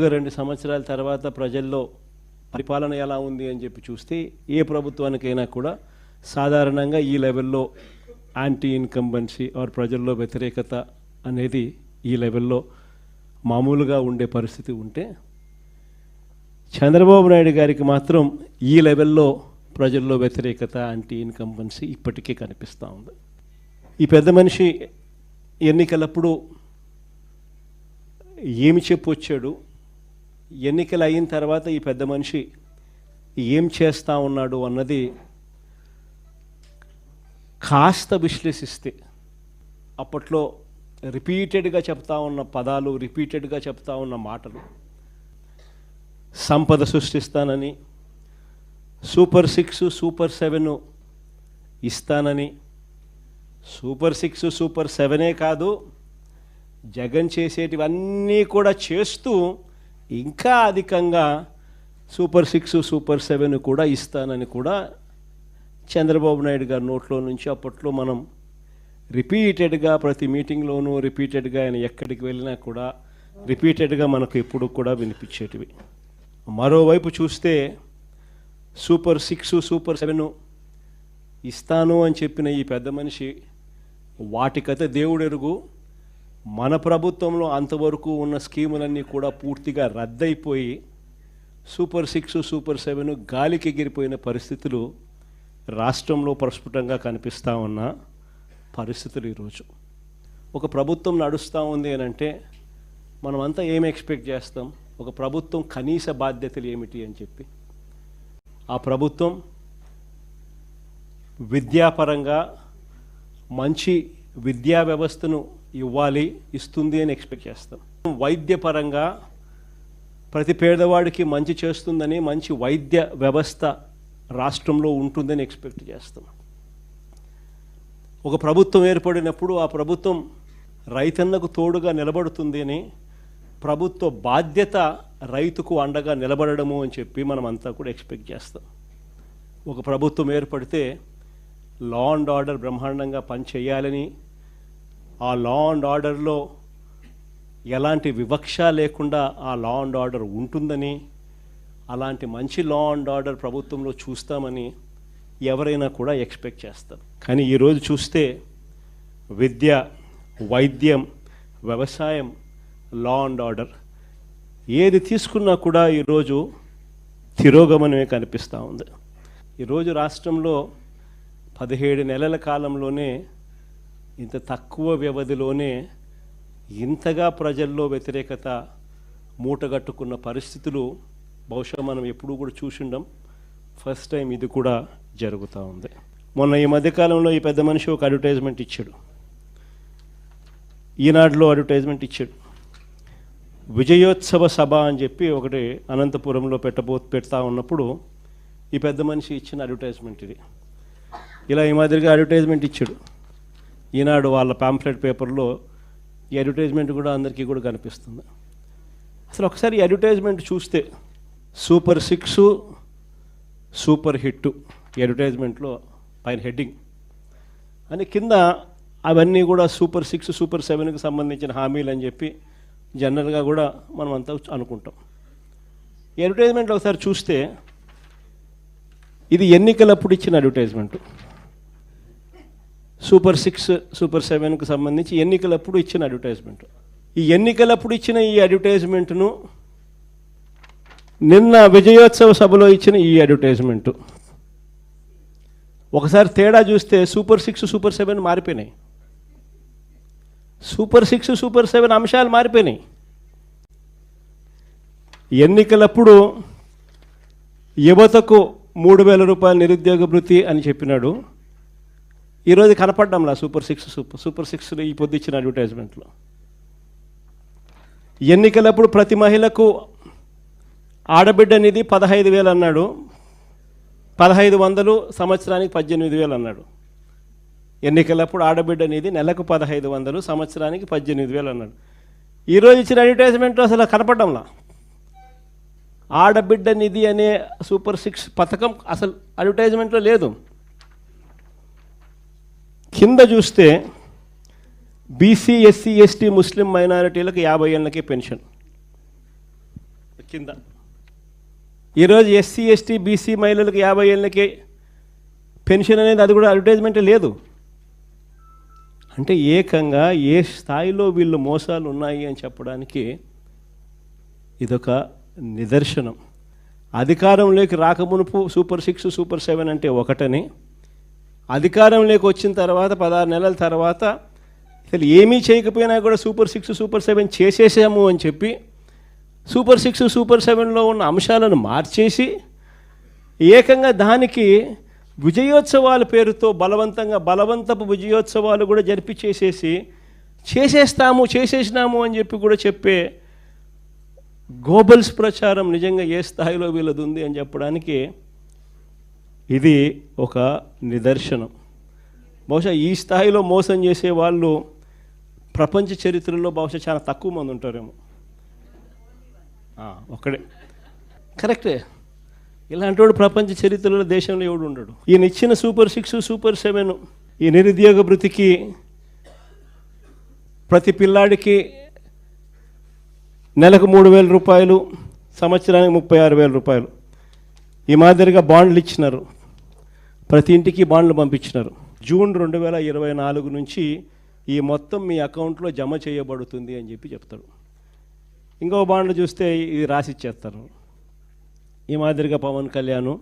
రెండు సంవత్సరాల తర్వాత ప్రజల్లో పరిపాలన ఎలా ఉంది అని చెప్పి చూస్తే ఏ ప్రభుత్వానికైనా కూడా సాధారణంగా ఈ లెవెల్లో యాంటీ ఇన్కంబెన్సీ ఆర్ ప్రజల్లో వ్యతిరేకత అనేది ఈ లెవెల్లో మామూలుగా ఉండే పరిస్థితి ఉంటే చంద్రబాబు నాయుడు గారికి మాత్రం ఈ లెవెల్లో ప్రజల్లో వ్యతిరేకత యాంటీ ఇన్కంబెన్సీ ఇప్పటికే కనిపిస్తూ ఉంది. ఈ పెద్ద మనిషి ఎన్నికలప్పుడు ఏమి చెప్పొచ్చాడు? ఎన్నికలు అయిన తర్వాత ఈ పెద్ద మనిషి ఏం చేస్తా ఉన్నాడు అన్నది కాస్త విశ్లేషిస్తే అప్పట్లో రిపీటెడ్గా చెప్తా ఉన్న పదాలు రిపీటెడ్గా చెప్తా ఉన్న మాటలు సంపద సృష్టిస్తానని సూపర్ సిక్స్ సూపర్ సెవెన్ ఇస్తానని సూపర్ సిక్స్ సూపర్ సెవెనే కాదు జగన్ చేసేటివన్నీ కూడా చేస్తూ ఇంకా అధికంగా సూపర్ సిక్స్ సూపర్ సెవెన్ కూడా ఇస్తానని కూడా చంద్రబాబు నాయుడు గారి నోట్లో నుంచి అప్పట్లో మనం రిపీటెడ్గా ప్రతి మీటింగ్లోనూ రిపీటెడ్గా ఆయన ఎక్కడికి వెళ్ళినా కూడా రిపీటెడ్గా మనకు ఎప్పుడు కూడా వినిపించేటివి. మరోవైపు చూస్తే సూపర్ సిక్స్ సూపర్ సెవెన్ ఇస్తాను అని చెప్పిన ఈ పెద్ద మనిషి వాటికైతే దేవుడెరుగు. మన ప్రభుత్వంలో అంతవరకు ఉన్న స్కీములన్నీ కూడా పూర్తిగా రద్దయిపోయి సూపర్ సిక్స్ సూపర్ సెవెన్ గాలికి ఎగిరిపోయిన పరిస్థితులు రాష్ట్రంలో ప్రస్ఫుటంగా కనిపిస్తూ ఉన్న పరిస్థితులు ఈరోజు. ఒక ప్రభుత్వం నడుస్తూ ఉంది అని అంటే మనమంతా ఏం ఎక్స్పెక్ట్ చేస్తాం? ఒక ప్రభుత్వం కనీస బాధ్యతలు ఏమిటి అని చెప్పి. ఆ ప్రభుత్వం విద్యాపరంగా మంచి విద్యా వ్యవస్థను ఇవ్వాలి ఇస్తుంది అని ఎక్స్పెక్ట్ చేస్తాం. వైద్యపరంగా ప్రతి పేదవాడికి మంచి చేస్తుందని మంచి వైద్య వ్యవస్థ రాష్ట్రంలో ఉంటుందని ఎక్స్పెక్ట్ చేస్తాం. ఒక ప్రభుత్వం ఏర్పడినప్పుడు ఆ ప్రభుత్వం రైతన్నకు తోడుగా నిలబడుతుంది అని ప్రభుత్వ బాధ్యత రైతుకు అండగా నిలబడడము అని చెప్పి మనం అంతా కూడా ఎక్స్పెక్ట్ చేస్తాం. ఒక ప్రభుత్వం ఏర్పడితే లా అండ్ ఆర్డర్ బ్రహ్మాండంగా పనిచేయాలని ఆ లా అండ్ ఆర్డర్లో ఎలాంటి వివక్ష లేకుండా ఆ లా అండ్ ఆర్డర్ ఉంటుందని అలాంటి మంచి లా అండ్ ఆర్డర్ ప్రభుత్వంలో చూస్తామని ఎవరైనా కూడా ఎక్స్పెక్ట్ చేస్తారు. కానీ ఈరోజు చూస్తే విద్య వైద్యం వ్యవసాయం లా అండ్ ఆర్డర్ ఏది తీసుకున్నా కూడా ఈరోజు తిరోగమనమే కనిపిస్తూ ఉంది. ఈరోజు రాష్ట్రంలో పదిహేడు నెలల కాలంలోనే ఇంత తక్కువ వ్యవధిలోనే ఇంతగా ప్రజల్లో వ్యతిరేకత మూటగట్టుకున్న పరిస్థితులు బహుశా మనం ఎప్పుడూ కూడా చూసిండం. ఫస్ట్ టైం ఇది కూడా జరుగుతూ ఉంది. మొన్న ఈ మధ్యకాలంలో ఈ పెద్ద మనిషి ఒక అడ్వర్టైజ్మెంట్ ఇచ్చాడు. ఈనాడులో అడ్వర్టైజ్మెంట్ ఇచ్చాడు. విజయోత్సవ సభ అని చెప్పి ఒకటి అనంతపురంలో పెట్టబో పెడతా ఉన్నప్పుడు ఈ పెద్ద మనిషి ఇచ్చిన అడ్వర్టైజ్మెంట్ ఇది. ఇలా ఈ మాదిరిగా అడ్వర్టైజ్మెంట్ ఇచ్చాడు. ఈనాడు వాళ్ళ పాంప్లెట్ పేపర్లో ఈ అడ్వర్టైజ్మెంట్ కూడా అందరికీ కూడా కనిపిస్తుంది. అసలు ఒకసారి ఈ అడ్వర్టైజ్మెంట్ చూస్తే సూపర్ సిక్స్ సూపర్ హిట్ ఈ అడ్వర్టైజ్మెంట్లో పైన హెడ్డింగ్ అని కింద అవన్నీ కూడా సూపర్ సిక్స్ సూపర్ సెవెన్కి సంబంధించిన హామీలు అని చెప్పి జనరల్గా కూడా మనం అంతా అనుకుంటాం. ఈ అడ్వర్టైజ్మెంట్ ఒకసారి చూస్తే ఇది ఎన్నికలప్పుడు ఇచ్చిన అడ్వర్టైజ్మెంట్ సూపర్ సిక్స్ సూపర్ సెవెన్కు సంబంధించి ఎన్నికలప్పుడు ఇచ్చిన అడ్వర్టైజ్మెంట్ ఈ ఎన్నికలప్పుడు ఇచ్చిన ఈ అడ్వర్టైజ్మెంట్ను నిన్న విజయోత్సవ సభలో ఇచ్చిన ఈ అడ్వర్టైజ్మెంట్ ఒకసారి తేడా చూస్తే సూపర్ సిక్స్ సూపర్ సెవెన్ మారిపోయినాయి. సూపర్ సిక్స్ సూపర్ సెవెన్ అంశాలు మారిపోయినాయి. ఎన్నికలప్పుడు యువతకు మూడు వేల రూపాయల నిరుద్యోగ భృతి అని చెప్పినాడు. ఈరోజు కనపడ్డాంలా super six super super six ఈ పొద్దు ఇచ్చిన అడ్వర్టైజ్మెంట్లో. ఎన్నికలప్పుడు ప్రతి మహిళకు ఆడబిడ్డ నిధి పదహైదు వేలు అన్నాడు. పదహైదు వందలు సంవత్సరానికి పద్దెనిమిది వేలు అన్నాడు. ఎన్నికలప్పుడు ఆడబిడ్డ నిధి నెలకు పదహైదు వందలు సంవత్సరానికి పద్దెనిమిది వేలు అన్నాడు. ఈరోజు ఇచ్చిన అడ్వర్టైజ్మెంట్లో అసలు కనపడంలా ఆడబిడ్డ నిధి అనే సూపర్ సిక్స్ పథకం అసలు అడ్వర్టైజ్మెంట్లో లేదు. కింద చూస్తే బీసీ ఎస్సీ ఎస్టీ ముస్లిం మైనారిటీలకు యాభై ఏళ్ళకి పెన్షన్. కింద. ఈరోజు ఎస్సీ ఎస్టీ బీసీ మహిళలకు యాభై ఏళ్ళకి పెన్షన్ అనేది అది కూడా అడ్వర్టైజ్మెంట్ లేదు. అంటే ఏకంగా ఏ స్థాయిలో వీళ్ళు మోసాలు ఉన్నాయి అని చెప్పడానికి ఇదొక నిదర్శనం. అధికారంలోకి రాకమునుపు సూపర్ సిక్స్ సూపర్ సెవెన్ అంటే ఒకటని అధికారంలోకి వచ్చిన తర్వాత పదహారు నెలల తర్వాత అసలు ఏమీ చేయకపోయినా కూడా సూపర్ సిక్స్ సూపర్ సెవెన్ చేసేసాము అని చెప్పి సూపర్ సిక్స్ సూపర్ సెవెన్లో ఉన్న అంశాలను మార్చేసి ఏకంగా దానికి విజయోత్సవాల పేరుతో బలవంతంగా బలవంతపు విజయోత్సవాలు కూడా జరిపి చేసేసి చేసేస్తాము చేసేసినాము అని చెప్పి కూడా చెప్పే గోబల్స్ ప్రచారం నిజంగా ఏ స్థాయిలో వీళ్ళది ఉంది అని చెప్పడానికి ఇది ఒక నిదర్శనం. బహుశా ఈ స్థాయిలో మోసం చేసే వాళ్ళు ప్రపంచ చరిత్రలో బహుశా చాలా తక్కువ మంది ఉంటారేమో. ఆ, ఒక్కడే. కరెక్టే. ఇలాంటి వాడు ప్రపంచ చరిత్రలో దేశంలో ఎవడు ఉండడు? ఈయన ఇచ్చిన సూపర్ సిక్స్ సూపర్ సెవెన్ ఈ నిరుద్యోగ భృతికి ప్రతి పిల్లాడికి నెలకు మూడు వేల రూపాయలు సంవత్సరానికి ముప్పై ఆరు వేల రూపాయలు. ఈ మాదిరిగా బాండ్లు ఇచ్చినారు. ప్రతి ఇంటికి బాండ్లు పంపించినారు. జూన్ రెండు వేల ఇరవై నాలుగు నుంచి ఈ మొత్తం మీ అకౌంట్లో జమ చేయబడుతుంది అని చెప్పి చెప్తాడు ఇంకో బాండ్లు చూస్తే ఇది రాసిచ్చేస్తారు. ఈ మాదిరిగా పవన్ కళ్యాణ్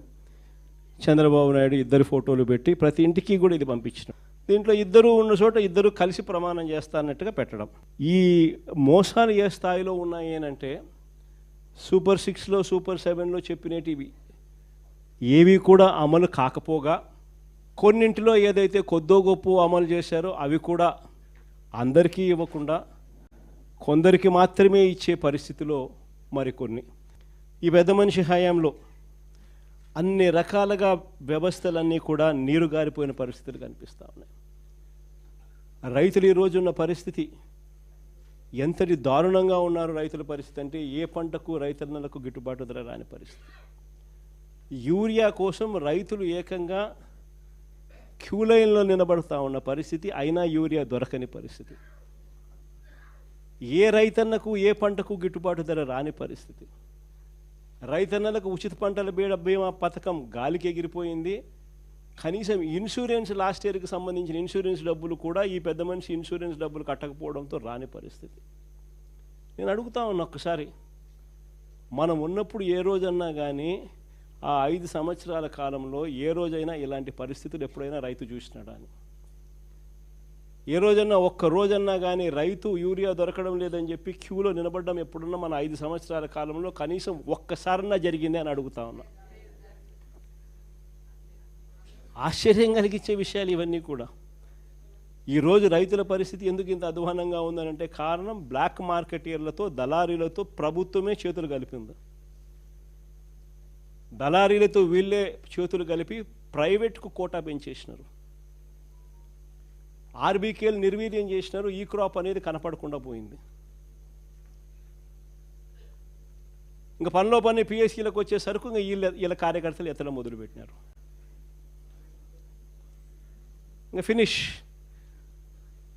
చంద్రబాబు నాయుడు ఇద్దరు ఫోటోలు పెట్టి ప్రతి ఇంటికి కూడా ఇది పంపించిన దీంట్లో ఇద్దరు ఉన్న చోట ఇద్దరు కలిసి ప్రమాణం చేస్తానట్టుగా పెట్టడం. ఈ మోసాలు ఏ స్థాయిలో ఉన్నాయి అంటే సూపర్ సిక్స్లో సూపర్ సెవెన్లో చెప్పినటివి. ఏవి కూడా అమలు కాకపోగా కొన్నింటిలో ఏదైతే కొద్దో గొప్ప అమలు చేశారో అవి కూడా అందరికీ ఇవ్వకుండా కొందరికి మాత్రమే ఇచ్చే పరిస్థితిలో మరికొన్ని. ఈ పెద్ద మనిషి హయాంలో అన్ని రకాలుగా వ్యవస్థలన్నీ కూడా నీరు గారిపోయిన పరిస్థితులు కనిపిస్తూ ఉన్నాయి. రైతులు ఈరోజు ఉన్న పరిస్థితి ఎంతటి దారుణంగా ఉన్నారు రైతుల పరిస్థితి అంటే ఏ పంటకు రైతన్నలకు గిట్టుబాటు ధర రాని పరిస్థితి. యూరియా కోసం రైతులు ఏకంగా క్యూ లైన్లో నిలబడతా ఉన్న పరిస్థితి అయినా యూరియా దొరకని పరిస్థితి. ఏ రైతన్నకు ఏ పంటకు గిట్టుబాటు ధర రాని పరిస్థితి. రైతన్నలకు ఉచిత పంటల బీడ బీమా పథకం గాలికి ఎగిరిపోయింది. కనీసం ఇన్సూరెన్స్ లాస్ట్ ఇయర్కి సంబంధించిన ఇన్సూరెన్స్ డబ్బులు కూడా ఈ పెద్ద మనిషి ఇన్సూరెన్స్ డబ్బులు కట్టకపోవడంతో రాని పరిస్థితి. నేను అడుగుతా ఉన్నా ఒక్కసారి. మనం ఉన్నప్పుడు ఏ రోజన్నా కానీ ఆ ఐదు సంవత్సరాల కాలంలో ఏ రోజైనా ఇలాంటి పరిస్థితులు ఎప్పుడైనా రైతు చూసినాడా అని? ఏ రోజన్నా ఒక్క రోజన్నా కానీ రైతు యూరియా దొరకడం లేదని చెప్పి క్యూలో నిలబడడం ఎప్పుడున్నా మన ఐదు సంవత్సరాల కాలంలో కనీసం ఒక్కసారన్నా జరిగింది అని అడుగుతా ఉన్నా. ఆశ్చర్యం కలిగించే విషయాలు ఇవన్నీ కూడా. ఈరోజు రైతుల పరిస్థితి ఎందుకు ఇంత అధ్వానంగా ఉందనంటే కారణం బ్లాక్ మార్కెటీర్లతో దళారీలతో ప్రభుత్వమే చేతులు కలిపింది. దళారీలతో వీళ్ళే చేతులు కలిపి ప్రైవేట్కు కోటా పెంచేసినారు. ఆర్బీకేలు నిర్వీర్యం చేసినారు. ఈ క్రాప్ అనేది కనపడకుండా పోయింది. ఇంకా పనిలో పని పిఎస్సీలకు వచ్చేసరికి ఇంకా వీళ్ళ వీళ్ళ కార్యకర్తలు ఎత్తడం మొదలుపెట్టినారు. ఇంకా ఫినిష్.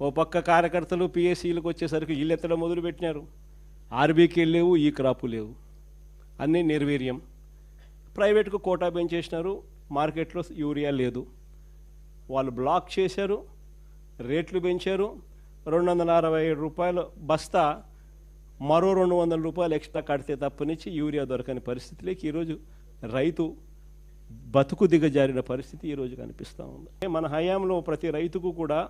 ఓ పక్క కార్యకర్తలు పిఎస్సీలకు వచ్చేసరికి వీళ్ళు ఎత్తడం మొదలుపెట్టినారు. ఆర్బీకే లేవు ఈ క్రాపు లేవు. అన్నీ నిర్వీర్యం. ప్రైవేట్కు కోటా పెంచేసినారు. మార్కెట్లో యూరియా లేదు. వాళ్ళు బ్లాక్ చేశారు. రేట్లు పెంచారు. రెండు వందల అరవై ఏడు రూపాయలు బస్తా మరో రెండు వందల రూపాయలు ఎక్స్ట్రా కడితే తప్పనిచ్చి యూరియా దొరకని పరిస్థితిలోకి ఈరోజు రైతు బతుకు దిగజారిన పరిస్థితి ఈరోజు కనిపిస్తూ ఉంది. మన హయాంలో ప్రతి రైతుకు కూడా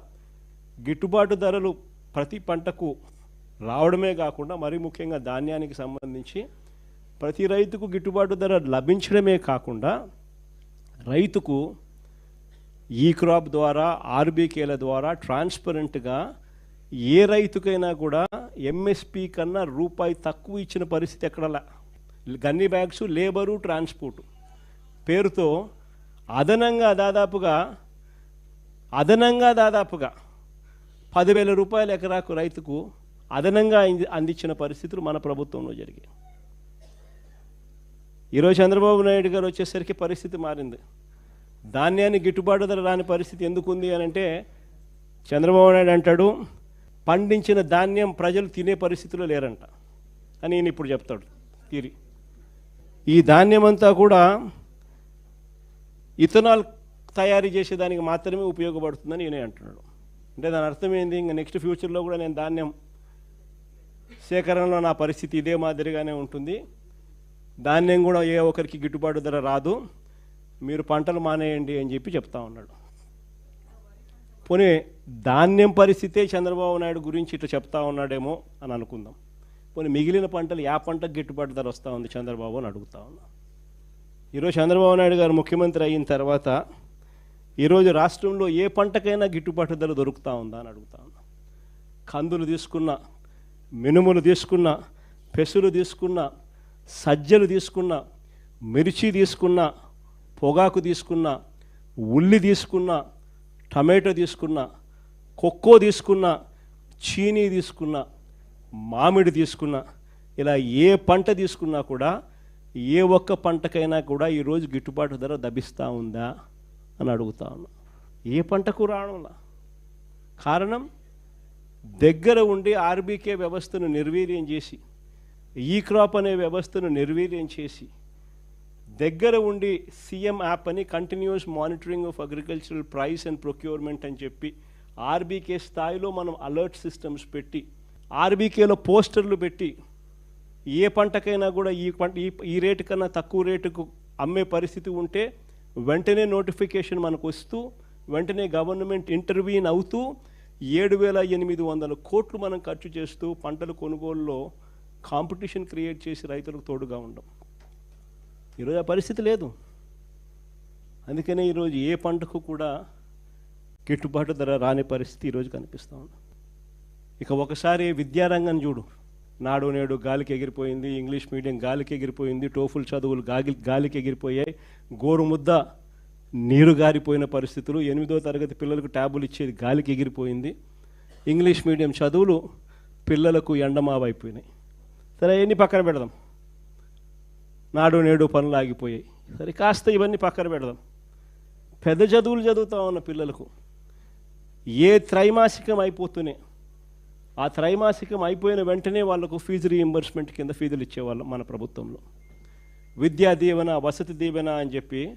గిట్టుబాటు ధరలు ప్రతి పంటకు రావడమే కాకుండా మరీ ముఖ్యంగా ధాన్యానికి సంబంధించి ప్రతి రైతుకు గిట్టుబాటు ధర లభించడమే కాకుండా రైతుకు ఈ క్రాప్ ద్వారా ఆర్బీకేల ద్వారా ట్రాన్స్పరెంట్గా ఏ రైతుకైనా కూడా ఎంఎస్పి కన్నా రూపాయి తక్కువ ఇచ్చిన పరిస్థితి ఎక్కడలా గన్ని బ్యాగ్స్ లేబరు ట్రాన్స్పోర్ట్. పేరుతో అదనంగా దాదాపుగా అదనంగా దాదాపుగా పదివేల రూపాయల ఎకరాకు రైతుకు అదనంగా అంది- అందించిన పరిస్థితులు మన ప్రభుత్వంలో జరిగాయి. ఈరోజు చంద్రబాబు నాయుడు గారు వచ్చేసరికి పరిస్థితి మారింది. ధాన్యాన్ని గిట్టుబాటు ధర రాని పరిస్థితి ఎందుకుంది అని అంటే చంద్రబాబు నాయుడు అంటాడు పండించిన ధాన్యం ప్రజలు తినే పరిస్థితిలో లేరంట అని ఈయన ఇప్పుడు చెప్తాడు. తీరి. ఈ ధాన్యం అంతా కూడా ఇథనాల్ తయారు చేసేదానికి మాత్రమే ఉపయోగపడుతుందని ఈయన అంటున్నాడు. అంటే దాని అర్థం ఏంది? ఇంకా నెక్స్ట్ ఫ్యూచర్లో కూడా నేను ధాన్యం సేకరణలో నా పరిస్థితి ఇదే మాదిరిగానే ఉంటుంది. ధాన్యం కూడా ఏ ఒక్కరికి గిట్టుబాటు ధర రాదు. మీరు పంటలు మానేయండి అని చెప్పి చెప్తా ఉన్నాడు. పోనీ ధాన్యం పరిస్థితే చంద్రబాబు నాయుడు గురించి ఇట్లా చెప్తా ఉన్నాడేమో అని అనుకుందాం. పోనీ మిగిలిన పంటలు యా పంటకు గిట్టుబాటు ధర వస్తూ ఉంది చంద్రబాబు అని అడుగుతా ఉన్నా. ఈరోజు చంద్రబాబు నాయుడు గారు ముఖ్యమంత్రి అయిన తర్వాత ఈరోజు రాష్ట్రంలో ఏ పంటకైనా గిట్టుబాటు ధర దొరుకుతూ ఉందా అని అడుగుతా ఉన్నా. కందులు తీసుకున్న మినుములు తీసుకున్న పెసులు తీసుకున్న సజ్జలు తీసుకున్న మిర్చి తీసుకున్న పొగాకు తీసుకున్న ఉల్లి తీసుకున్న టమాటో తీసుకున్న కొక్కో తీసుకున్న చీనీ తీసుకున్న మామిడి తీసుకున్న ఇలా ఏ పంట తీసుకున్నా కూడా ఏ ఒక్క పంటకైనా కూడా ఈరోజు గిట్టుబాటు ధర దభిస్తూ ఉందా అని అడుగుతా ఉన్నా. ఏ పంటకు రావడంలా కారణం దగ్గర ఉండి ఆర్బీకే వ్యవస్థను నిర్వీర్యం చేసి ఈ క్రాప్ అనే వ్యవస్థను నిర్వీర్యం చేసి దగ్గర ఉండి సీఎం యాప్ అని continuous monitoring of agricultural price and procurement అని చెప్పి ఆర్బీకే స్థాయిలో మనం అలర్ట్ సిస్టమ్స్ పెట్టి ఆర్బీకేలో పోస్టర్లు పెట్టి ఏ పంటకైనా కూడా ఈ పంట ఈ రేటు కన్నా తక్కువ రేటుకు అమ్మే పరిస్థితి ఉంటే వెంటనే నోటిఫికేషన్ మనకు వస్తూ వెంటనే గవర్నమెంట్ ఇంటర్వ్యూన్ అవుతూ ఏడు వేల ఎనిమిది వందల కోట్లు మనం ఖర్చు చేస్తూ పంటల కొనుగోలులో కాంపిటీషన్ క్రియేట్ చేసి రైతులకు తోడుగా ఉండం. ఈరోజు ఆ పరిస్థితి లేదు. అందుకనే ఈరోజు ఏ పంటకు కూడా గిట్టుబాటు ధర రాని పరిస్థితి ఈరోజు కనిపిస్తూ ఉంది. ఇక ఒకసారి విద్యారంగం చూడు. నాడు నేడు గాలికి ఎగిరిపోయింది ఇంగ్లీష్ మీడియం గాలికి ఎగిరిపోయింది టోఫుల్ చదువులు గాలి గాలికి ఎగిరిపోయాయి గోరు ముద్ద నీరు గారిపోయిన పరిస్థితులు ఎనిమిదో తరగతి పిల్లలకు ట్యాబులు ఇచ్చేది గాలికి ఎగిరిపోయింది ఇంగ్లీష్ మీడియం చదువులు పిల్లలకు ఎండమావైపోయినాయి. సరే ఇవన్నీ పక్కన పెడదాం. నాడు నేడు పనులు ఆగిపోయాయి. సరే కాస్త ఇవన్నీ పక్కన పెడదాం. పెద్ద చదువులు చదువుతా ఉన్న పిల్లలకు ఏ త్రైమాసికం అయిపోతూనే ఆ త్రైమాసికం అయిపోయిన వెంటనే వాళ్ళకు ఫీజు రీఎంబర్స్మెంట్ కింద ఫీజులు ఇచ్చేవాళ్ళం మన ప్రభుత్వంలో. విద్యా దీవెన వసతి దీవెన అని చెప్పి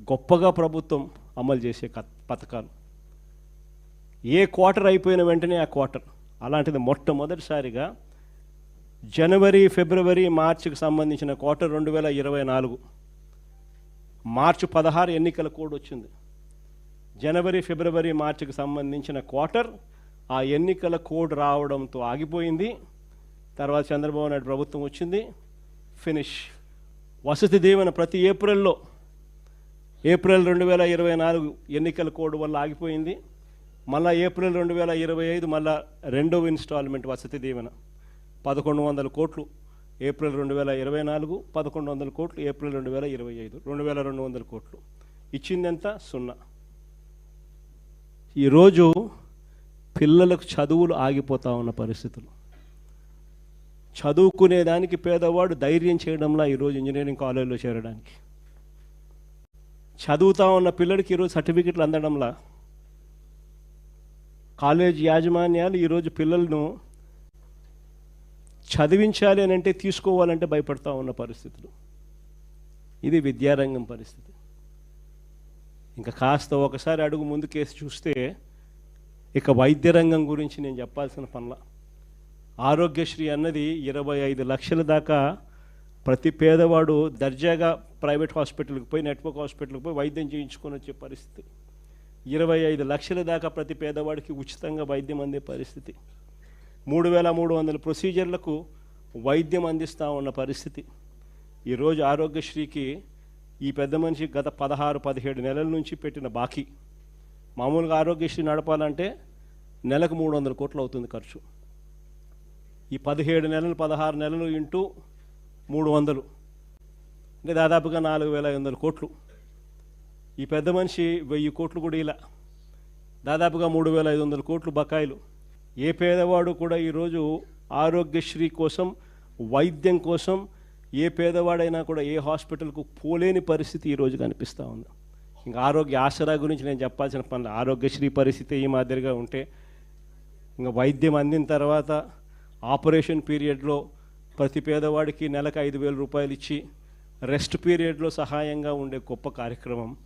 గొప్పగా ప్రభుత్వం అమలు చేసే క పథకాలు. ఏ క్వార్టర్ అయిపోయిన వెంటనే ఆ క్వార్టర్. అలాంటిది మొట్టమొదటిసారిగా జనవరి ఫిబ్రవరి మార్చికి సంబంధించిన క్వార్టర్ రెండు వేల ఇరవై నాలుగు. మార్చి పదహారు ఎన్నికల కోడ్ వచ్చింది. జనవరి ఫిబ్రవరి మార్చికి సంబంధించిన క్వార్టర్ ఆ ఎన్నికల కోడ్ రావడంతో ఆగిపోయింది. తర్వాత చంద్రబాబు నాయుడు ప్రభుత్వం వచ్చింది. ఫినిష్. వసతి దీవెన ప్రతి ఏప్రిల్లో ఏప్రిల్ రెండు వేల ఇరవై నాలుగు ఎన్నికల కోడ్ వల్ల ఆగిపోయింది. మళ్ళా ఏప్రిల్ రెండు వేల ఇరవై ఐదు మళ్ళా రెండవ ఇన్స్టాల్మెంట్ వసతి దీవెన. పదకొండు వందల కోట్లు ఏప్రిల్ రెండు వేల ఇరవై నాలుగు పదకొండు వందల కోట్లు ఏప్రిల్ రెండు వేల ఇరవై ఐదు రెండు వేల రెండు వందల కోట్లు. ఇచ్చిందెంత? సున్నా. ఈరోజు పిల్లలకు చదువులు ఆగిపోతా ఉన్న పరిస్థితులు. చదువుకునేదానికి పేదవాడు ధైర్యం చేయడంలా ఈరోజు ఇంజనీరింగ్ కాలేజీలో చేరడానికి. చదువుతా ఉన్న పిల్లడికి ఈరోజు సర్టిఫికెట్లు అందడంలా. కాలేజ్ యాజమాన్యాలు ఈరోజు పిల్లలను చదివించాలి అని అంటే తీసుకోవాలంటే భయపడతా ఉన్న పరిస్థితులు. ఇది విద్యారంగం పరిస్థితి. ఇంకా కాస్త ఒకసారి అడుగు ముందుకేసి చూస్తే ఇక వైద్య రంగం గురించి నేను చెప్పాల్సిన పనుల. ఆరోగ్యశ్రీ అన్నది ఇరవై ఐదు లక్షల దాకా ప్రతి పేదవాడు దర్జాగా ప్రైవేట్ హాస్పిటల్కి పోయి నెట్వర్క్ హాస్పిటల్కి పోయి వైద్యం చేయించుకొని వచ్చే పరిస్థితి. ఇరవై ఐదు లక్షల దాకా ప్రతి పేదవాడికి ఉచితంగా వైద్యం అందే పరిస్థితి. మూడు వేల మూడు వందల ప్రొసీజర్లకు వైద్యం అందిస్తూ ఉన్న పరిస్థితి. ఈరోజు ఆరోగ్యశ్రీకి ఈ పెద్ద మనిషి గత పదహారు పదిహేడు నెలల నుంచి పెట్టిన బాకీ. మామూలుగా ఆరోగ్యశ్రీ నడపాలంటే నెలకు మూడు వందల కోట్లు అవుతుంది ఖర్చు. ఈ పదిహేడు నెలలు పదహారు నెలలు ఇంటూ మూడు వందలు. అంటే దాదాపుగా నాలుగు వేల ఐదు వందల కోట్లు. ఈ పెద్ద మనిషి వెయ్యి కోట్లు కూడా ఇలా. దాదాపుగా మూడు వేల ఐదు వందల కోట్లు బకాయిలు. ఏ పేదవాడు కూడా ఈరోజు ఆరోగ్యశ్రీ కోసం వైద్యం కోసం ఏ పేదవాడైనా కూడా ఏ హాస్పిటల్కు పోలేని పరిస్థితి ఈరోజు కనిపిస్తూ ఉంది. ఇంకా ఆరోగ్య ఆసరా గురించి నేను చెప్పాల్సిన పనులు ఆరోగ్యశ్రీ పరిస్థితి ఈ మాదిరిగా ఉంటే ఇంకా వైద్యం అందిన తర్వాత ఆపరేషన్ పీరియడ్లో ప్రతి పేదవాడికి నెలకు ఐదు వేల రూపాయలు ఇచ్చి రెస్ట్ పీరియడ్లో సహాయంగా ఉండే గొప్ప కార్యక్రమం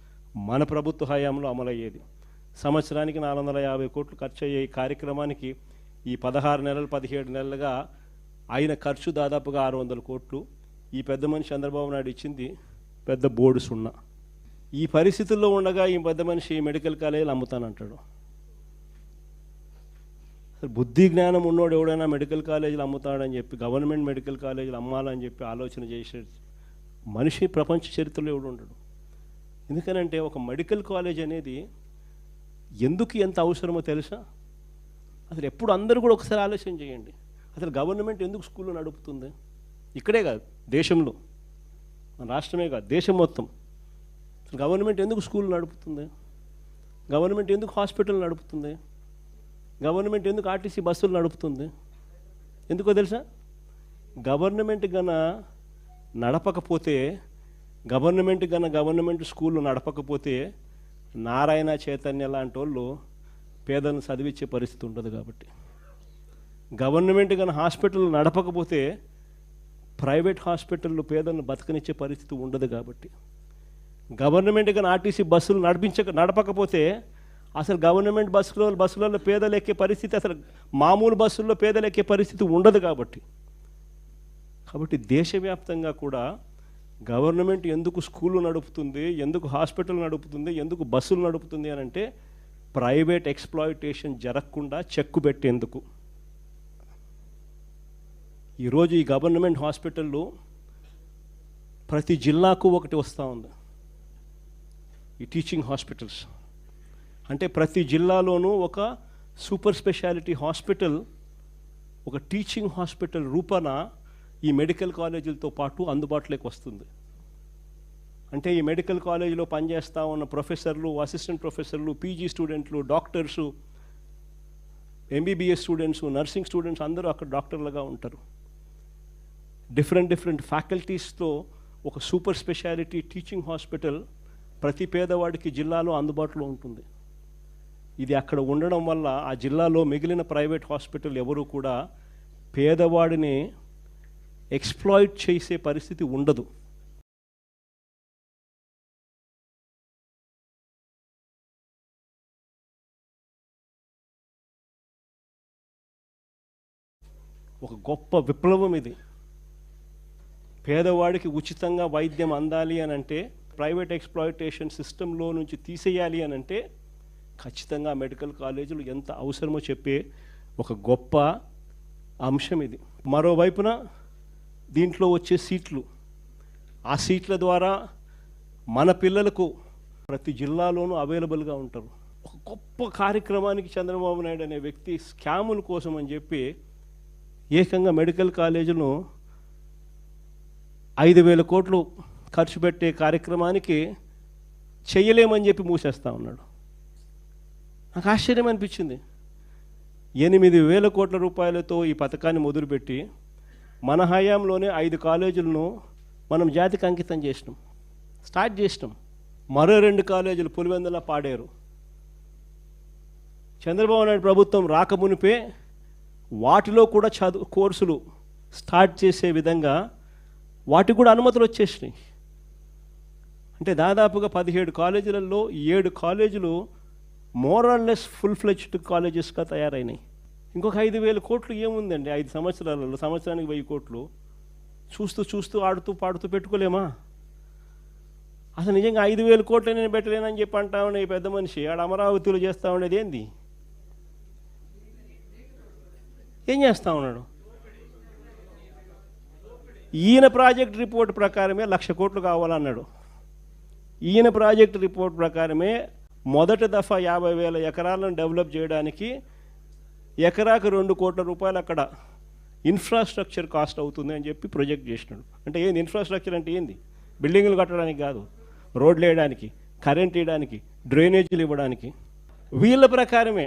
మన ప్రభుత్వ హయాంలో అమలయ్యేది. సంవత్సరానికి నాలుగు వందల యాభై కోట్లు ఖర్చు అయ్యే ఈ కార్యక్రమానికి ఈ పదహారు నెలలు పదిహేడు నెలలుగా అయిన ఖర్చు దాదాపుగా ఆరు వందల కోట్లు. ఈ పెద్ద మనిషి చంద్రబాబు నాయుడు ఇచ్చింది పెద్ద బోర్డు సున్నా. ఈ పరిస్థితుల్లో ఉండగా ఈ పెద్ద మనిషి మెడికల్ కాలేజీలు అమ్ముతానంటాడు. బుద్ధి జ్ఞానం ఉన్నోడు ఎవడైనా మెడికల్ కాలేజీలు అమ్ముతాడని చెప్పి గవర్నమెంట్ మెడికల్ కాలేజీలు అమ్మాలని చెప్పి ఆలోచన చేసే మనిషి ప్రపంచ చరిత్రలో ఎవడు ఉండడు. ఎందుకనంటే ఒక మెడికల్ కాలేజ్ అనేది ఎందుకు ఎంత అవసరమో తెలుసా? అసలు ఎప్పుడు అందరూ కూడా ఒకసారి ఆలోచన చేయండి. అసలు గవర్నమెంట్ ఎందుకు స్కూల్లో నడుపుతుంది? ఇక్కడే కాదు దేశంలో. మన రాష్ట్రమే కాదు దేశం మొత్తం. అసలు గవర్నమెంట్ ఎందుకు స్కూల్ నడుపుతుంది? గవర్నమెంట్ ఎందుకు హాస్పిటల్ నడుపుతుంది? గవర్నమెంట్ ఎందుకు ఆర్టీసీ బస్సులు నడుపుతుంది? ఎందుకో తెలుసా? గవర్నమెంట్ గన నడపకపోతే గవర్నమెంట్ గన గవర్నమెంట్ స్కూల్ నడపకపోతే నారాయణ చైతన్య లాంటి వాళ్ళు పేదలను చదివించే పరిస్థితి ఉండదు కాబట్టి. గవర్నమెంట్ కానీ హాస్పిటల్ నడపకపోతే ప్రైవేట్ హాస్పిటల్లో పేదలను బతకనిచ్చే పరిస్థితి ఉండదు కాబట్టి. గవర్నమెంట్ కానీ ఆర్టీసీ బస్సులు నడిపించక నడపకపోతే అసలు గవర్నమెంట్ బస్సులో బస్సులలో పేదలు ఎక్కే పరిస్థితి అసలు మామూలు బస్సుల్లో పేదలు ఎక్కే పరిస్థితి ఉండదు కాబట్టి. కాబట్టి దేశవ్యాప్తంగా కూడా గవర్నమెంట్ ఎందుకు స్కూళ్ళు నడుపుతుంది ఎందుకు హాస్పిటల్ నడుపుతుంది ఎందుకు బస్సులు నడుపుతుంది అని అంటే ప్రైవేట్ ఎక్స్ప్లాయిటేషన్ జరగకుండా చెక్కు పెట్టేందుకు. ఈరోజు ఈ గవర్నమెంట్ హాస్పిటల్లో ప్రతి జిల్లాకు ఒకటి వస్తూ ఉంది. ఈ టీచింగ్ హాస్పిటల్స్. అంటే ప్రతి జిల్లాలోనూ ఒక సూపర్ స్పెషాలిటీ హాస్పిటల్ ఒక టీచింగ్ హాస్పిటల్ రూపాన ఈ మెడికల్ కాలేజీలతో పాటు అందుబాటులోకి వస్తుంది. అంటే ఈ మెడికల్ కాలేజీలో పనిచేస్తూ ఉన్న ప్రొఫెసర్లు అసిస్టెంట్ ప్రొఫెసర్లు పీజీ స్టూడెంట్లు doctors MBBS students nursing students అందరూ అక్కడ డాక్టర్లుగా ఉంటారు. డిఫరెంట్ డిఫరెంట్ ఫ్యాకల్టీస్తో ఒక సూపర్ స్పెషాలిటీ టీచింగ్ హాస్పిటల్ ప్రతి పేదవాడికి జిల్లాలో అందుబాటులో ఉంటుంది. ఇది అక్కడ ఉండడం వల్ల ఆ జిల్లాలో మిగిలిన ప్రైవేట్ హాస్పిటల్ ఎవరు కూడా పేదవాడిని ఎక్స్ప్లాయిట్ చేసే పరిస్థితి ఉండదు. ఒక గొప్ప విప్లవం ఇది. పేదవాడికి ఉచితంగా వైద్యం అందాలి అని అంటే ప్రైవేట్ ఎక్స్ప్లాయిటేషన్ సిస్టంలో నుంచి తీసేయాలి అని అంటే ఖచ్చితంగా మెడికల్ కాలేజీలు ఎంత అవసరమో చెప్పే ఒక గొప్ప అంశం ఇది. మరోవైపున దీంట్లో వచ్చే సీట్లు. ఆ సీట్ల ద్వారా మన పిల్లలకు ప్రతి జిల్లాలోనూ అవైలబుల్గా ఉంటారు. ఒక గొప్ప కార్యక్రమానికి చంద్రబాబు నాయుడు అనే వ్యక్తి స్కాముల కోసం అని చెప్పి ఏకంగా మెడికల్ కాలేజీను ఐదు వేల కోట్లు ఖర్చు పెట్టే కార్యక్రమానికి చేయలేమని చెప్పి మూసేస్తా ఉన్నాడు. నాకు ఆశ్చర్యం అనిపించింది ఎనిమిది వేల కోట్ల రూపాయలతో ఈ పథకాన్ని మొదలుపెట్టి మన హయాంలోనే ఐదు కాలేజీలను మనం జాతికి అంకితం చేసినాం. స్టార్ట్ చేసినాం. మరో రెండు కాలేజీలు పులివెందుల పాడేరు. చంద్రబాబు నాయుడు ప్రభుత్వం రాకమునిపే వాటిలో కూడా చదువు కోర్సులు స్టార్ట్ చేసే విధంగా వాటికి కూడా అనుమతులు వచ్చేసినాయి. అంటే దాదాపుగా పదిహేడు కాలేజీలలో ఏడు కాలేజీలు మోరల్లెస్ ఫుల్ ఫ్లెజ్డ్ కాలేజెస్గా తయారైనాయి. ఇంకొక ఐదు వేల కోట్లు ఏముందండి? ఐదు సంవత్సరాలలో సంవత్సరానికి వెయ్యి కోట్లు. చూస్తూ చూస్తూ ఆడుతూ పాడుతూ పెట్టుకోలేమా? అసలు నిజంగా ఐదు వేల కోట్లు నేను పెట్టలేనని చెప్పి అంటా ఈ పెద్ద మనిషి ఆడ అమరావతిలో చేస్తూ ఉండేది ఏంది? ఏం చేస్తా ఉన్నాడు? ఈయన ప్రాజెక్ట్ రిపోర్ట్ ప్రకారమే లక్ష కోట్లు కావాలన్నాడు. ఈయన ప్రాజెక్ట్ రిపోర్ట్ ప్రకారమే మొదటి దఫా యాభై వేల ఎకరాలను డెవలప్ చేయడానికి ఎకరాకు రెండు కోట్ల రూపాయలు అక్కడ ఇన్ఫ్రాస్ట్రక్చర్ కాస్ట్ అవుతుంది అని చెప్పి ప్రొజెక్ట్ చేసినాడు. అంటే ఏంది ఇన్ఫ్రాస్ట్రక్చర్ అంటే ఏంది? బిల్డింగ్లు కట్టడానికి కాదు రోడ్లు వేయడానికి కరెంట్ వేయడానికి డ్రైనేజీలు ఇవ్వడానికి. వీళ్ళ ప్రకారమే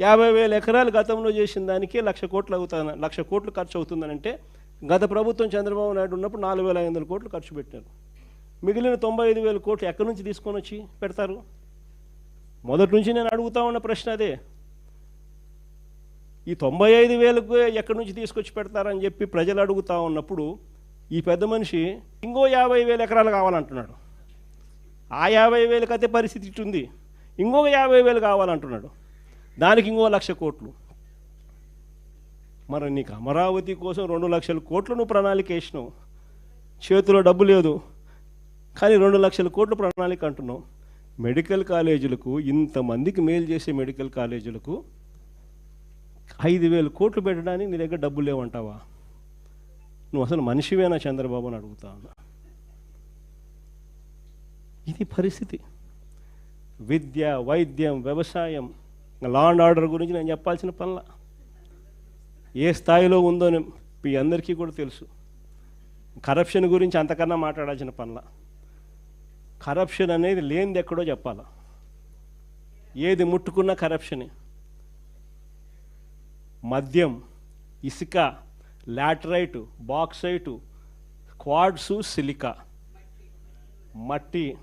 యాభై వేల ఎకరాలు గతంలో చేసిన దానికి లక్ష కోట్లు అవుతాను లక్ష కోట్లు ఖర్చు అవుతుందనంటే గత ప్రభుత్వం చంద్రబాబు నాయుడు ఉన్నప్పుడు నాలుగు వేల ఐదు వందల కోట్లు ఖర్చు పెట్టారు. మిగిలిన తొంభై ఐదు వేల కోట్లు ఎక్కడి నుంచి తీసుకొని వచ్చి పెడతారు? మొదటి నుంచి నేను అడుగుతా ఉన్న ప్రశ్న అదే. ఈ తొంభై ఐదు వేలకు ఎక్కడి నుంచి తీసుకొచ్చి పెడతారని చెప్పి ప్రజలు అడుగుతా ఉన్నప్పుడు ఈ పెద్ద మనిషి ఇంకో యాభై వేల ఎకరాలు కావాలంటున్నాడు. ఆ యాభై వేలకు అయితే పరిస్థితి ఇటుంది ఇంకొక యాభై వేలు కావాలంటున్నాడు. దానికి ఇంకో లక్ష కోట్లు. మరి నీకు అమరావతి కోసం రెండు లక్షల కోట్లు నువ్వు ప్రణాళిక వేసినావు. చేతిలో డబ్బు లేదు. కానీ రెండు లక్షల కోట్లు ప్రణాళిక అంటున్నావు. మెడికల్ కాలేజీలకు ఇంతమందికి మేలు చేసే మెడికల్ కాలేజీలకు ఐదు వేలు కోట్లు పెట్టడానికి నీ దగ్గర డబ్బులు లేవంటావా? నువ్వు అసలు మనిషివేనా చంద్రబాబు అని అడుగుతా ఉన్నా. ఇది పరిస్థితి. విద్య వైద్యం వ్యవసాయం లా అండ్ ఆర్డర్ గురించి నేను చెప్పాల్సిన పనుల. ఏ స్థాయిలో ఉందో మీ అందరికీ కూడా తెలుసు. కరప్షన్ గురించి అంతకన్నా మాట్లాడాల్సిన పనుల. కరప్షన్ అనేది లేనిది ఎక్కడో చెప్పాలా. ఏది ముట్టుకున్నా కరప్షనే. మద్యం ఇసుక లాటరైటు బాక్సైటు క్వాడ్సు సిలికా. మట్టి.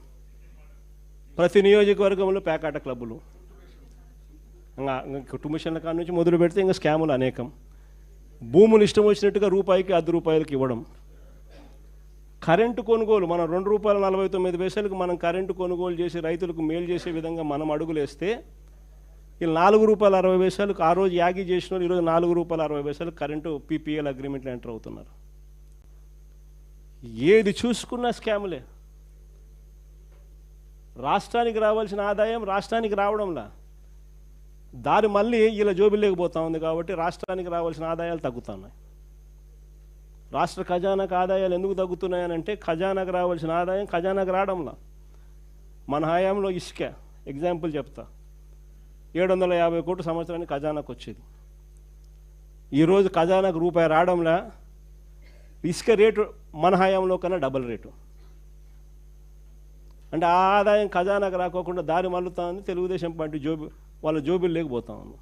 ప్రతి నియోజకవర్గంలో పేకాట క్లబ్బులు. ఇంకా కుటుంబ కుటుంబషన్ల కాడ నుంచి మొదలు పెడితే ఇంకా స్కాములు అనేకం. భూములు ఇష్టం వచ్చినట్టుగా రూపాయికి అర్ధ రూపాయలకి ఇవ్వడం. కరెంటు కొనుగోలు మనం రెండు రూపాయల నలభై తొమ్మిది పైసలకు మనం కరెంటు కొనుగోలు చేసి రైతులకు మేలు చేసే విధంగా మనం అడుగులేస్తే వీళ్ళు నాలుగు రూపాయల అరవై పైసలకు ఆ రోజు యాగి చేసిన వాళ్ళు ఈరోజు నాలుగు రూపాయల అరవై పైసలు కరెంటు పీపీఎల్ అగ్రిమెంట్లు ఎంటర్ అవుతున్నారు. ఏది చూసుకున్నా స్కాములే. రాష్ట్రానికి రావాల్సిన ఆదాయం రాష్ట్రానికి రావడంలా. దారి మళ్ళీ ఇలా జోబిలేకపోతా ఉంది కాబట్టి రాష్ట్రానికి రావాల్సిన ఆదాయాలు తగ్గుతున్నాయి రాష్ట్ర ఖజానాకు ఆదాయాలు ఎందుకు తగ్గుతున్నాయనంటే ఖజానాకు రావాల్సిన ఆదాయం ఖజానాకు రావడంలా. మన హయాంలో ఇసుక ఎగ్జాంపుల్ చెప్తా. ఏడు వందల యాభై కోట్ల సంవత్సరానికి ఖజానాకు వచ్చేది. ఈరోజు ఖజానాకు రూపాయి రావడంలా ఇసుక రేటు మన హయాంలో కన్నా డబల్ రేటు. అంటే ఆ ఆదాయం ఖజానాకు రాకోకుండా దారి మల్లుతా ఉంది తెలుగుదేశం పార్టీ జోబి వాళ్ళ జోబీలు లేకపోతా ఉంది.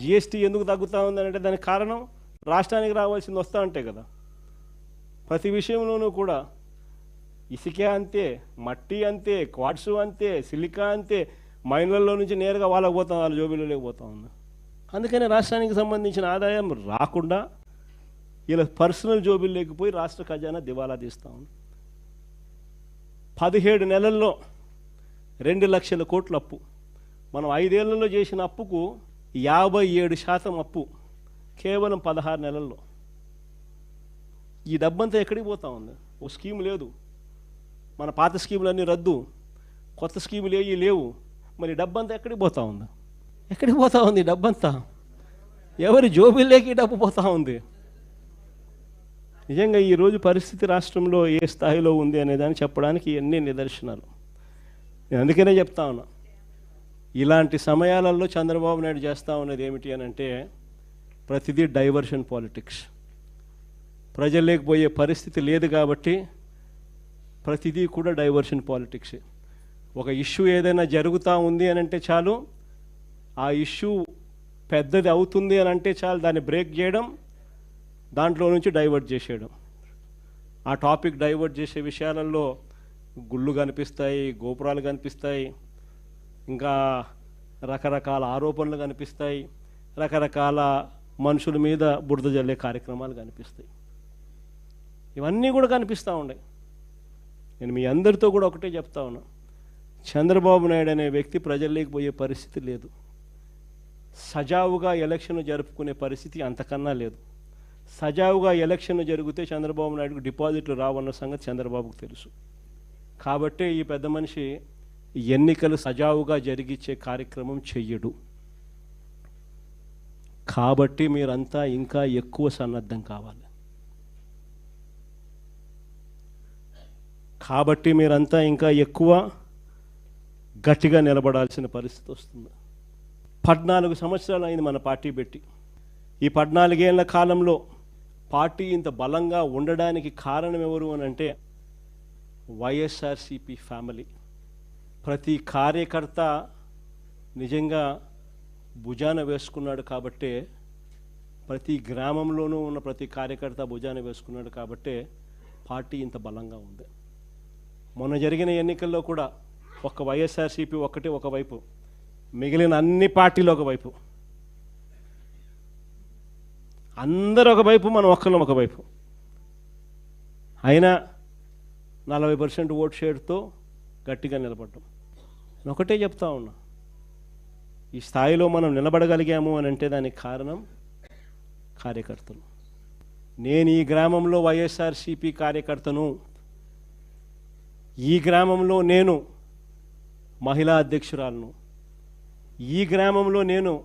జిఎస్టీ ఎందుకు తగ్గుతూ ఉంది అంటే దానికి కారణం రాష్ట్రానికి రావాల్సింది వస్తూ ఉంటాయి కదా. ప్రతి విషయంలోనూ కూడా ఇసుకే అంతే మట్టి అంతే క్వాడ్సు అంతే సిలికా అంతే. మైన్లలో నుంచి నేరుగా వాళ్ళకి పోతాం వాళ్ళ జోబీలో లేకపోతా ఉంది అందుకని రాష్ట్రానికి సంబంధించిన ఆదాయం రాకుండా ఇలా పర్సనల్ జోబీలు లేకపోయి రాష్ట్ర ఖజానా దివాలా తీస్తా. ఉంది పదిహేడు నెలల్లో రెండు లక్షల కోట్ల అప్పు. మనం ఐదేళ్ళలో చేసిన అప్పుకు యాభై ఏడు శాతం అప్పు కేవలం పదహారు నెలల్లో. ఈ డబ్బంతా ఎక్కడికి పోతా ఉంది? ఓ స్కీమ్ లేదు. మన పాత స్కీములన్నీ రద్దు. కొత్త స్కీములు ఏవి లేవు. మరి డబ్బంతా ఎక్కడికి పోతా ఉంది? ఎక్కడికి పోతా ఉంది డబ్బంతా? ఎవరి జోబుల్లోకి డబ్బు పోతా ఉంది? నిజంగా ఈరోజు పరిస్థితి రాష్ట్రంలో ఏ స్థాయిలో ఉంది అనేదాన్ని చెప్పడానికి ఎన్ని నిదర్శనాలు. నేను అందుకనే చెప్తా ఉన్నా. ఇలాంటి సమయాలలో చంద్రబాబు నాయుడు చేస్తూ ఉన్నది ఏమిటి అని అంటే ప్రతిదీ డైవర్షన్ పాలిటిక్స్. ప్రజల్లోకి పోయే పరిస్థితి లేదు కాబట్టి ప్రతిదీ కూడా డైవర్షన్ పాలిటిక్స్. ఒక ఇష్యూ ఏదైనా జరుగుతూ ఉంది అని అంటే చాలు ఆ ఇష్యూ పెద్దది అవుతుంది అని అంటే చాలు దాన్ని బ్రేక్ చేయడం దాంట్లో నుంచి డైవర్ట్ చేసేయడం. ఆ టాపిక్ డైవర్ట్ చేసే విషయాలలో గుళ్ళు కనిపిస్తాయి గోపురాలు కనిపిస్తాయి ఇంకా రకరకాల ఆరోపణలు కనిపిస్తాయి రకరకాల మనుషుల మీద బురద జల్లే కార్యక్రమాలు కనిపిస్తాయి. ఇవన్నీ కూడా కనిపిస్తూ ఉన్నాయి నేను మీ అందరితో కూడా ఒకటే చెప్తా ఉన్నా. చంద్రబాబు నాయుడు అనే వ్యక్తి ప్రజల్లోకి పోయే పరిస్థితి లేదు. సజావుగా ఎలక్షన్ జరుపుకునే పరిస్థితి అంతకన్నా లేదు. సజావుగా ఎలక్షన్ జరిగితే చంద్రబాబు నాయుడుకు డిపాజిట్లు రావన్న సంగతి చంద్రబాబుకు తెలుసు. కాబట్టే ఈ పెద్ద మనిషి ఎన్నికలు సజావుగా జరిగించే కార్యక్రమం చెయ్యడు. కాబట్టి మీరంతా ఇంకా ఎక్కువ సన్నద్ధం కావాలి. కాబట్టి మీరంతా ఇంకా ఎక్కువ గట్టిగా నిలబడాల్సిన పరిస్థితి వస్తుంది. పద్నాలుగు సంవత్సరాలు అయింది మన పార్టీ పెట్టి. ఈ పద్నాలుగేళ్ళ కాలంలో పార్టీ ఇంత బలంగా ఉండడానికి కారణం ఎవరు అని అంటే వైఎస్ఆర్సిపి ఫ్యామిలీ. ప్రతి కార్యకర్త నిజంగా భుజాన వేసుకున్నాడు కాబట్టే ప్రతి గ్రామంలోనూ ఉన్న ప్రతి కార్యకర్త భుజాన వేసుకున్నాడు కాబట్టే పార్టీ ఇంత బలంగా ఉంది. మొన్న జరిగిన ఎన్నికల్లో కూడా ఒక వైఎస్ఆర్సీపీ ఒకటి ఒకవైపు మిగిలిన అన్ని పార్టీలు ఒకవైపు అందరు ఒకవైపు మనం ఒక్కళ్ళం ఒకవైపు అయినా నలభై పర్సెంట్ ఓట్ షేర్తో గట్టిగా నిలబడ్డాం. నేను ఒకటే చెప్తా ఉన్నా. ఈ స్థాయిలో మనం నిలబడగలిగాము అని అంటే దానికి కారణం కార్యకర్తలు. నేను ఈ గ్రామంలో వైఎస్ఆర్సిపి కార్యకర్తను ఈ గ్రామంలో నేను మహిళా అధ్యక్షురాలను. ఈ గ్రామంలో నేను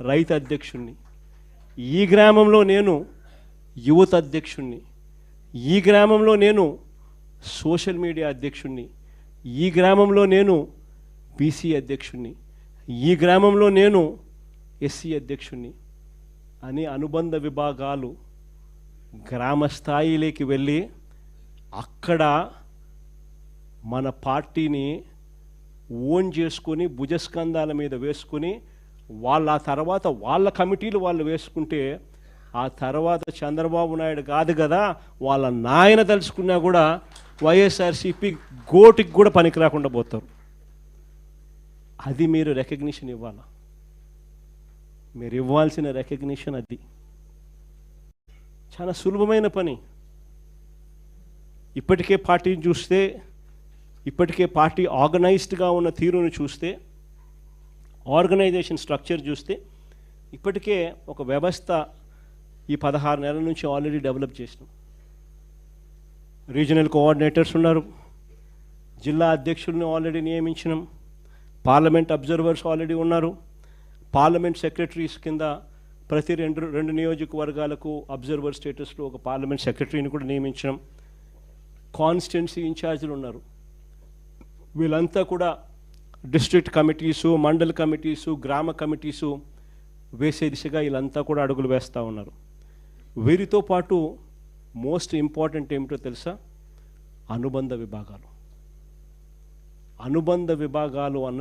రైతు అధ్యక్షుణ్ణి. ఈ గ్రామంలో నేను యువత అధ్యక్షుణ్ణి. ఈ గ్రామంలో నేను సోషల్ మీడియా అధ్యక్షుణ్ణి. ఈ గ్రామంలో నేను బీసీ అధ్యక్షుణ్ణి. ఈ గ్రామంలో నేను ఎస్సీ అధ్యక్షుణ్ణి అని అనుబంధ విభాగాలు గ్రామ స్థాయిలోకి వెళ్ళి అక్కడ మన పార్టీని ఓన్ చేసుకొని భుజస్కంధాల మీద వేసుకొని వాళ్ళ ఆ తర్వాత వాళ్ళ కమిటీలు వాళ్ళు వేసుకుంటే ఆ తర్వాత చంద్రబాబు నాయుడు కాదు కదా వాళ్ళ నాయన తలుచుకున్నా కూడా వైఎస్ఆర్సీపీ గోటికి కూడా పనికి రాకుండా పోతారు. అది మీరు రికగ్నిషన్ ఇవ్వాలా? మీరు ఇవ్వాల్సిన రికగ్నిషన్ అది. చాలా సులభమైన పని. ఇప్పటికే పార్టీని చూస్తే ఇప్పటికే పార్టీ ఆర్గనైజ్డ్గా ఉన్న తీరును చూస్తే ఆర్గనైజేషన్ స్ట్రక్చర్ చూస్తే ఇప్పటికే ఒక వ్యవస్థ ఈ పదహారు నెలల నుంచి ఆల్రెడీ డెవలప్ చేసినాం రీజనల్ కోఆర్డినేటర్స్ ఉన్నారు జిల్లా అధ్యక్షుల్ని ఆల్రెడీ నియమించినాం పార్లమెంట్ అబ్జర్వర్స్ ఆల్రెడీ ఉన్నారు పార్లమెంట్ సెక్రటరీస్ కింద ప్రతి రెండు రెండు నియోజకవర్గాలకు అబ్జర్వర్ స్టేటస్లో ఒక పార్లమెంట్ సెక్రటరీని కూడా నియమించడం కాన్స్టిట్యున్సీ ఇన్ఛార్జీలు ఉన్నారు. వీళ్ళంతా కూడా డిస్ట్రిక్ట్ కమిటీసు మండల్ కమిటీసు గ్రామ కమిటీసు వేసే దిశగా వీళ్ళంతా కూడా అడుగులు వేస్తూ ఉన్నారు. వీరితో పాటు మోస్ట్ ఇంపార్టెంట్ ఏమిటో తెలుసా? అనుబంధ విభాగాలు. అనుబంధ విభాగాలు అన్నది